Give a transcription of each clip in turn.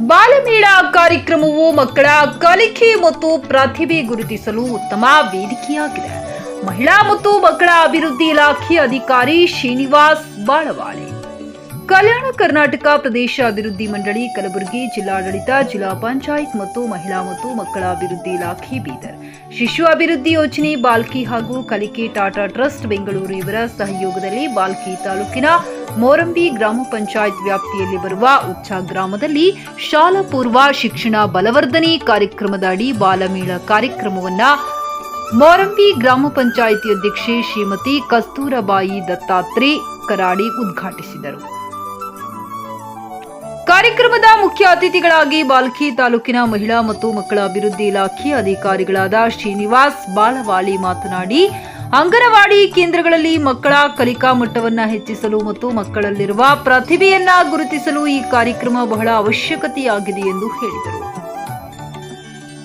ಬಾಲಮೇಳ ಕಾರ್ಯಕ್ರಮವು ಮಕ್ಕಳ ಕಲಿಕೆ ಮತ್ತು ಪ್ರತಿಭೆ ಗುರುತಿಸಲು ಉತ್ತಮ ವೇದಿಕೆಯಾಗಿದೆ. ಮಹಿಳಾ ಮತ್ತು ಮಕ್ಕಳ ಅಭಿವೃದ್ಧಿ ಇಲಾಖೆ ಅಧಿಕಾರಿ ಶ್ರೀನಿವಾಸ್ ಬಾಳವಾಳೆ. ಕಲ್ಯಾಣ ಕರ್ನಾಟಕ ಪ್ರದೇಶ ಅಭಿವೃದ್ಧಿ ಮಂಡಳಿ ಕಲಬುರಗಿ ಜಿಲ್ಲಾಡಳಿತ, ಜಿಲ್ಲಾ ಪಂಚಾಯತ್ ಮತ್ತು ಮಹಿಳಾ ಮತ್ತು ಮಕ್ಕಳ ಅಭಿವೃದ್ಧಿ ಇಲಾಖೆ ಬೀದರ್. ಶಿಶು ಅಭಿವೃದ್ಧಿ ಯೋಜನೆ ಬಾಲ್ಕಿ ಹಾಗೂ ಕಲಿಕೆ ಟಾಟಾ ಟ್ರಸ್ಟ್ ಬೆಂಗಳೂರು ಇವರ ಸಹಯೋಗದಲ್ಲಿ ಬಾಲ್ಕಿ ತಾಲೂಕಿನ ಮೋರಂಬಿ ಗ್ರಾಮ ಪಂಚಾಯತ್ ವ್ಯಾಪ್ತಿಯಲ್ಲಿ ಬರುವ ಉಚ್ಚ ಗ್ರಾಮದಲ್ಲಿ ಶಾಲಾ ಪೂರ್ವ ಶಿಕ್ಷಣ ಬಲವರ್ಧನೆ ಕಾರ್ಯಕ್ರಮದ ಅಡಿ ಬಾಲಮೇಳ ಕಾರ್ಯಕ್ರಮವನ್ನು ಮೋರಂಬಿ ಗ್ರಾಮ ಪಂಚಾಯಿತಿ ಅಧ್ಯಕ್ಷೆ ಶ್ರೀಮತಿ ಕಸ್ತೂರಬಾಯಿ ದತ್ತಾತ್ರಿ ಕರಾಡಿ ಉದ್ಘಾಟಿಸಿದರು. ಕಾರ್ಯಕ್ರಮದ ಮುಖ್ಯ ಅತಿಥಿಗಳಾಗಿ ಬಾಲ್ಕಿ ತಾಲೂಕಿನ ಮಹಿಳಾ ಮತ್ತು ಮಕ್ಕಳ ಅಭಿವೃದ್ಧಿ ಇಲಾಖೆ ಅಧಿಕಾರಿಗಳಾದ ಶ್ರೀನಿವಾಸ್ ಬಾಳವಾಳಿ ಮಾತನಾಡಿ, ಅಂಗನವಾಡಿ ಕೇಂದ್ರಗಳಲ್ಲಿ ಮಕ್ಕಳ ಕಲಿಕಾ ಮಟ್ಟವನ್ನ ಹೆಚ್ಚಿಸಲು ಮತ್ತು ಮಕ್ಕಳಲ್ಲಿರುವ ಪ್ರತಿಭೆಯನ್ನ ಗುರುತಿಸಲು ಈ ಕಾರ್ಯಕ್ರಮ ಬಹಳ ಅವಶ್ಯಕತೆಯಾಗಿದೆ ಎಂದು ಹೇಳಿದರು.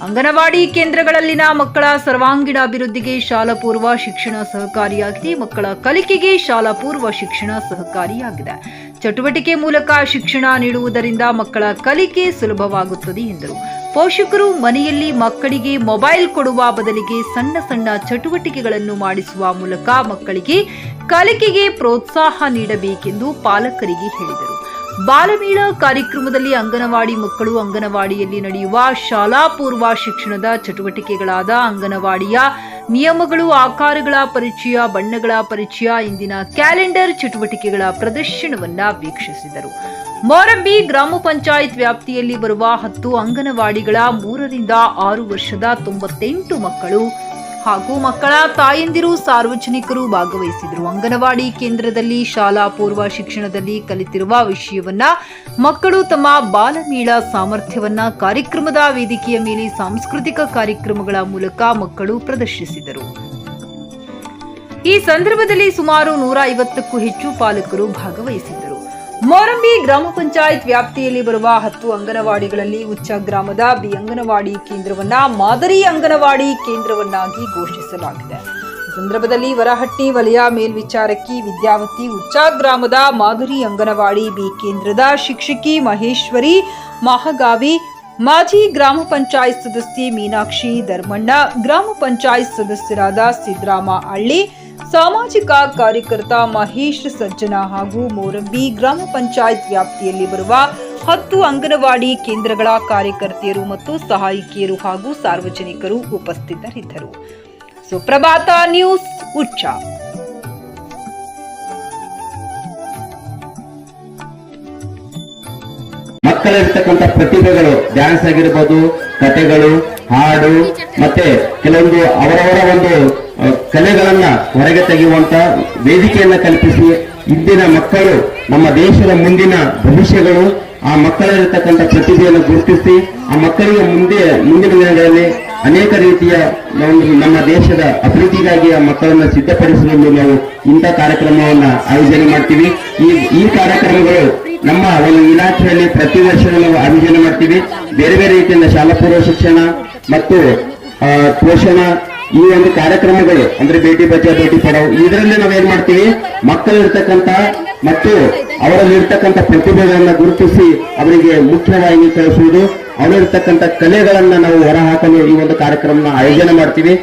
ಅಂಗನವಾಡಿ ಕೇಂದ್ರಗಳಲ್ಲಿನ ಮಕ್ಕಳ ಸರ್ವಾಂಗೀಣ ಅಭಿವೃದ್ಧಿಗೆ ಶಾಲಾ ಪೂರ್ವ ಶಿಕ್ಷಣ ಸಹಕಾರಿಯಾಗಿದೆ, ಮಕ್ಕಳ ಕಲಿಕೆಗೆ ಶಾಲಾ ಪೂರ್ವ ಶಿಕ್ಷಣ ಸಹಕಾರಿಯಾಗಿದೆ. ಚಟುವಟಿಕೆ ಮೂಲಕ ಶಿಕ್ಷಣ ನೀಡುವುದರಿಂದ ಮಕ್ಕಳ ಕಲಿಕೆ ಸುಲಭವಾಗುತ್ತದೆ ಎಂದರು. ಪೋಷಕರು ಮನೆಯಲ್ಲಿ ಮಕ್ಕಳಿಗೆ ಮೊಬೈಲ್ ಕೊಡುವ ಬದಲಿಗೆ ಸಣ್ಣ ಸಣ್ಣ ಚಟುವಟಿಕೆಗಳನ್ನು ಮಾಡಿಸುವ ಮೂಲಕ ಮಕ್ಕಳಿಗೆ ಕಲಿಕೆಗೆ ಪ್ರೋತ್ಸಾಹ ನೀಡಬೇಕೆಂದು ಪಾಲಕರಿಗೆ ಹೇಳಿದರು. ಬಾಲಮೇಳ ಕಾರ್ಯಕ್ರಮದಲ್ಲಿ ಅಂಗನವಾಡಿ ಮಕ್ಕಳು ಅಂಗನವಾಡಿಯಲ್ಲಿ ನಡೆಯುವ ಶಾಲಾ ಪೂರ್ವ ಶಿಕ್ಷಣದ ಚಟುವಟಿಕೆಗಳಾದ ಅಂಗನವಾಡಿಯ ನಿಯಮಗಳು, ಆಕಾರಗಳ ಪರಿಚಯ, ಬಣ್ಣಗಳ ಪರಿಚಯ, ಇಂದಿನ ಕ್ಯಾಲೆಂಡರ್ ಚಟುವಟಿಕೆಗಳ ಪ್ರದರ್ಶನವನ್ನ ವೀಕ್ಷಿಸಿದರು. ಮೋರಂಬಿ ಗ್ರಾಮ ಪಂಚಾಯತ್ ವ್ಯಾಪ್ತಿಯಲ್ಲಿ ಬರುವ ಹತ್ತು ಅಂಗನವಾಡಿಗಳ ಮೂರರಿಂದ ಆರು ವರ್ಷದ ತೊಂಬತ್ತೆಂಟು ಮಕ್ಕಳು ಹಾಗೂ ಮಕ್ಕಳ ತಾಯಂದಿರು ಸಾರ್ವಜನಿಕರು ಭಾಗವಹಿಸಿದರು. ಅಂಗನವಾಡಿ ಕೇಂದ್ರದಲ್ಲಿ ಶಾಲಾ ಪೂರ್ವ ಶಿಕ್ಷಣದಲ್ಲಿ ಕಲಿತಿರುವ ವಿಷಯವನ್ನ ಮಕ್ಕಳು ತಮ್ಮ ಬಾಲಮೇಳ ಸಾಮರ್ಥ್ಯವನ್ನ ಕಾರ್ಯಕ್ರಮದ ವೇದಿಕೆಯ ಮೇಲೆ ಸಾಂಸ್ಕೃತಿಕ ಕಾರ್ಯಕ್ರಮಗಳ ಮೂಲಕ ಮಕ್ಕಳು ಪ್ರದರ್ಶಿಸಿದರು. ಈ ಸಂದರ್ಭದಲ್ಲಿ ಸುಮಾರು ನೂರ ಐವತ್ತಕ್ಕೂ ಹೆಚ್ಚು ಪಾಲಕರು ಭಾಗವಹಿಸಿದ್ದರು. ಮೋರಂಬಿ ಗ್ರಾಮ ಪಂಚಾಯತ್ ವ್ಯಾಪ್ತಿಯಲ್ಲಿ ಬರುವ ಹತ್ತು ಅಂಗನವಾಡಿಗಳಲ್ಲಿ ಉಚ್ಚ ಗ್ರಾಮದ ಬಿ ಅಂಗನವಾಡಿ ಕೇಂದ್ರವನ್ನ ಮಾದರಿ ಅಂಗನವಾಡಿ ಕೇಂದ್ರವನ್ನಾಗಿ ಘೋಷಿಸಲಾಗಿದೆ. ಸಂದರ್ಭದಲ್ಲಿ ವರಹಟ್ಟಿ ವಲಯ ಮೇಲ್ವಿಚಾರಕಿ ವಿದ್ಯಾವತಿ ಉಚ್ಚ ಗ್ರಾಮದ ಮಾದರಿ ಅಂಗನವಾಡಿ ಬಿ ಕೇಂದ್ರದ ಶಿಕ್ಷಕಿ ಮಹೇಶ್ವರಿ ಮಹಾಗಾವಿ, ಮಾಜಿ ಗ್ರಾಮ ಪಂಚಾಯತ್ ಸದಸ್ಯೆ ಮೀನಾಕ್ಷಿ ಧರ್ಮಣ್ಣ, ಗ್ರಾಮ ಪಂಚಾಯತ್ ಸದಸ್ಯರಾದ ಸಿದ್ದರಾಮ ಹಳ್ಳಿ ಸಾಮಾಜಿಕ ಕಾರ್ಯಕರ್ತ ಮಹೇಶ್ ಸಜ್ಜನ ಹಾಗೂ ಮೋರಂಬಿ ಗ್ರಾಮ ಪಂಚಾಯತ್ ವ್ಯಾಪ್ತಿಯಲ್ಲಿ ಬರುವ ಹತ್ತು ಅಂಗನವಾಡಿ ಕೇಂದ್ರಗಳ ಕಾರ್ಯಕರ್ತೆಯರು ಮತ್ತು ಸಹಾಯಕಿಯರು ಹಾಗೂ ಸಾರ್ವಜನಿಕರು ಉಪಸ್ಥಿತರಿದ್ದರು. ಸುಪ್ರಭಾತ ನ್ಯೂಸ್, ಉಚ್ಚ. ಮಕ್ಕಳಿರ್ತಕ್ಕಂಥ ಪ್ರತಿಭೆಗಳು, ಡ್ಯಾನ್ಸ್ ಆಗಿರ್ಬೋದು, ಕಥೆಗಳು ಹಾಡು ಮತ್ತೆ ಕೆಲವೊಂದು ಅವರವರ ಒಂದು ಕಲೆಗಳನ್ನ ಹೊರಗೆ ತೆಗೆಯುವಂತ ವೇದಿಕೆಯನ್ನ ಕಲ್ಪಿಸಿ ಇಂದಿನ ಮಕ್ಕಳು ನಮ್ಮ ದೇಶದ ಮುಂದಿನ ಭವಿಷ್ಯಗಳು ಆ ಮಕ್ಕಳಲ್ಲಿರ್ತಕ್ಕಂಥ ಪ್ರತಿಭೆಯನ್ನು ಗುರುತಿಸಿ ಆ ಮಕ್ಕಳಿಗೆ ಮುಂದೆ ಮುಂದಿನ ದಿನಗಳಲ್ಲಿ ಅನೇಕ ರೀತಿಯ ಒಂದು ನಮ್ಮ ದೇಶದ ಅಭಿವೃದ್ಧಿಗಾಗಿ ಆ ಮಕ್ಕಳನ್ನ ಸಿದ್ಧಪಡಿಸಲು ನಾವು ಇಂಥ ಕಾರ್ಯಕ್ರಮವನ್ನ ಆಯೋಜನೆ ಮಾಡ್ತೀವಿ. ಈ ಈ ಕಾರ್ಯಕ್ರಮಗಳು ನಮ್ಮ ಒಂದು ಇಲಾಖೆಯಲ್ಲಿ ಪ್ರತಿ ವರ್ಷ ನಾವು ಆಯೋಜನೆ ಮಾಡ್ತೀವಿ. ಬೇರೆ ಬೇರೆ ರೀತಿಯಿಂದ ಶಾಲಾ ಪೂರ್ವ ಶಿಕ್ಷಣ ಮತ್ತು ಪೋಷಣ ಈ ಒಂದು ಕಾರ್ಯಕ್ರಮಗಳು, ಅಂದ್ರೆ ಬೇಟಿ ಬಚಾವ್, ಬೇಟಿ ಪಡಾವ್, ಇದರಲ್ಲಿ ನಾವು ಏನ್ ಮಾಡ್ತೀವಿ? ಮಕ್ಕಳಿರ್ತಕ್ಕಂತ ಮತ್ತು ಅವರಲ್ಲಿರ್ತಕ್ಕಂಥ ಪ್ರತಿಭೆಗಳನ್ನ ಗುರುತಿಸಿ ಅವರಿಗೆ ಮುಖ್ಯವಾಗಿ ಕಳಿಸುವುದು ಅವರಿರ್ತಕ್ಕಂಥ ಕಲೆಗಳನ್ನ ನಾವು ಹೊರಹಾಕಲು ಈ ಒಂದು ಕಾರ್ಯಕ್ರಮನ ಆಯೋಜನೆ ಮಾಡ್ತೀವಿ.